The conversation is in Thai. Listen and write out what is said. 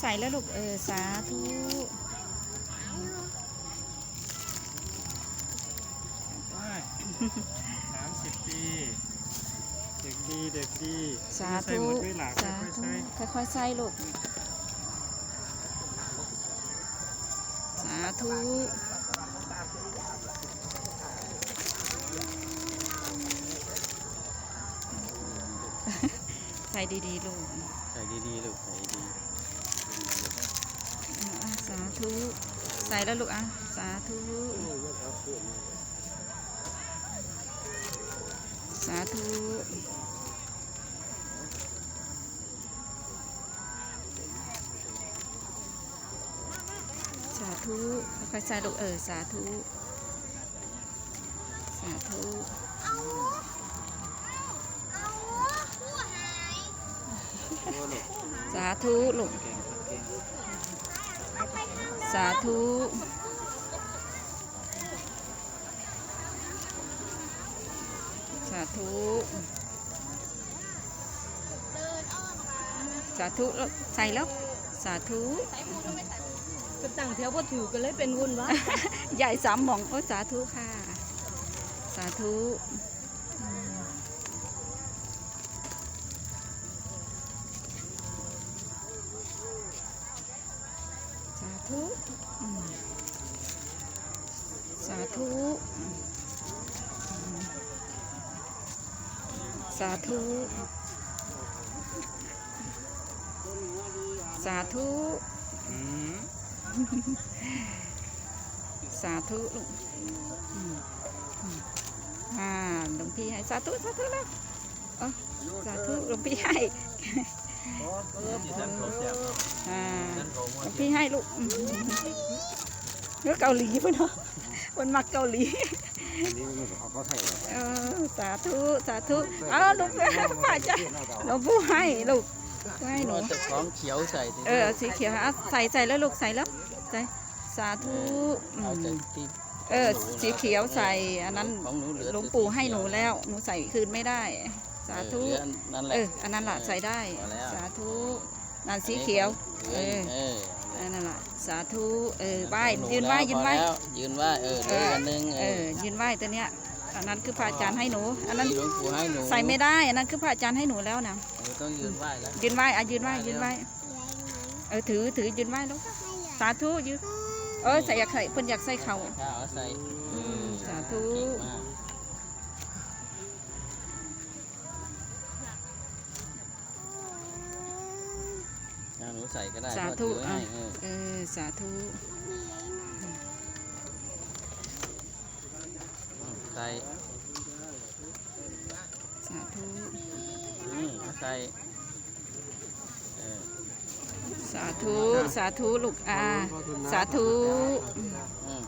ใส่แล้วลูกเออสาธุสามสิบปี เด็กดีเด็กดีสาใส่ธุหมดด้วยหลากสาค่อยๆธุใส่ค่อยๆใส่ลูก สาธุใส่ดีๆลูก ใส่ดีๆลูก ใส่ดีอะสา ธุ ใส่แล้วลูกอะ สาธุ สาธุ สาธุค่อยๆใส่ลูกเออ สาธุ สาธุเอาเอาผู้หายสาธุลูก เอาไปข้างนอก สาธุสาธุเดินอ้อมมาสาธุลูกใส่แล้วสาธุใส่ผู้ก็ไม่ใส่ก็ตั้งแถวพอถือกันเลยเป็นวุ่นวายใหญ่สามหมองโอ้สาธุค่ะ สาธุ ธุอืมสาธุอืมสาธุ สาธุอืมสาธุลูกอืมอืมอ่าหลวงพี่ให้สาธุ สาธุแล้วเออสาธุหลวงพี่ให้ พี่ให้ลูกอืมเนื้อเกาหลีเพื่อนเนาะคนมักเกาหลีอันนี้มันเขาก็ใส่เออสาธุสาธุเอาลูกป้าจ้ะหลวงปู่ให้ลูกให้หนูจะคล้องเขียวใส่เออสีเขียวอะใส่ใส่แล้วลูกใส่แล้วใส่สาธุอืเอามจากที่เออสีเขียวใส่อันนั้นของหนูเหลือหลวงปู่ให้หนูแล้วหนูใส่คืนไม่ได้ สาธุเออเหลือนั่นแหเอละออันนั้นล่ะใส่ได้พอแล้วสาธุนั่นสีเขียว เออเอออันนั้นล่ะสาธุเออไหว้ของยืนไหว้แล้วยืนไหว้พอแล้วยืนไหว้เออเหลืออันหนึงเออยืนไหว้ตัวเนี้ยอันนั้นคือพระอาจารย์ให้หนู อันนั้นที่หลวงปู่ให้หนูใส่ไม่ได้ อันนั้นคือพระอาจารย์ให้หนูแล้วนะหนูต้องยืนไหว้แล้วยืนไหว้อะยืนไหว้ยืนไหว้เออถือถือยืนไหว้ลูกสาธุยืนเออใส่อยากใส่เพิ่นอยากใส่เขาข้าวเอาใส่อืมสาธุ เก่งมาก ใส่ก็ได้สาธุพ่อถืออะให้เออเออสาธุใส่สาธุนี่ใส่เออสาธุสาธุลูกอาสาธุ อืม